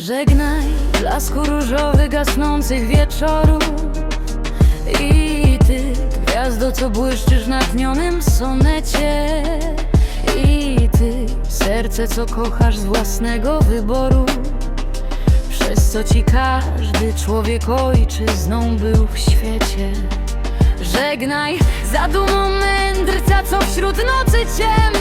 Żegnaj blasku różowy gasnących wieczorów I ty, gwiazdo, co błyszczysz na tnionym sonecie. I ty, serce, co kochasz z własnego wyboru. Przez co ci każdy człowiek ojczyzną był w świecie. Żegnaj zadumą mędrca, co wśród nocy ciemnej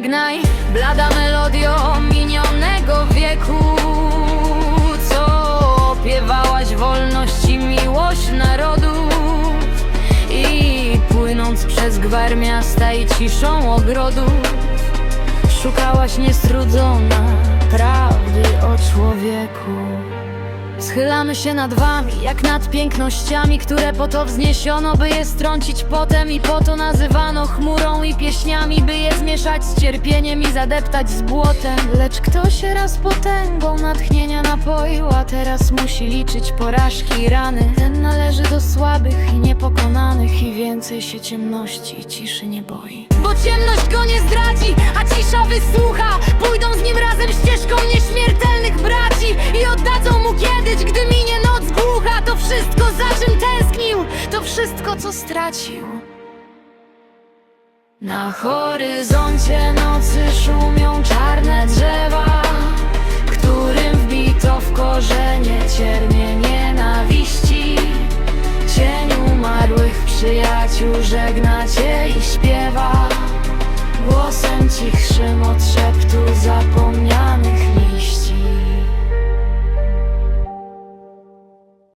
Żegnaj, blada melodio minionego wieku. Co opiewałaś wolność i miłość narodu? I płynąc przez gwar miasta i ciszą ogrodu Szukałaś niestrudzona prawdy o człowieku. Schylamy się nad wami, jak nad pięknościami, które po to wzniesiono, by je strącić potem i po to nazywano chmurą i pieśniami, by je zmieszać z cierpieniem i zadeptać z błotem. Lecz kto się raz potęgą natchnienia napoił, a teraz musi liczyć porażki i rany. Ten należy do słabych i niepokonanych i więcej się ciemności i ciszy nie boi. Bo ciemność go nie zdradzi, a cisza wysłucha. Pójdą z nim razem ścieżką nieśmiertelnych braci i oddadzą mu kiedyś, gdy minie noc głucha. To wszystko, za czym tęsknił, to wszystko, co stracił. Na horyzoncie nocy szumią czarne drzewa, którym wbito w korzenie ciernie nienawiści. Cień umarłych przyjaciół żegna cię i śpiewa Głosem cichszym od szeptu zapomnienia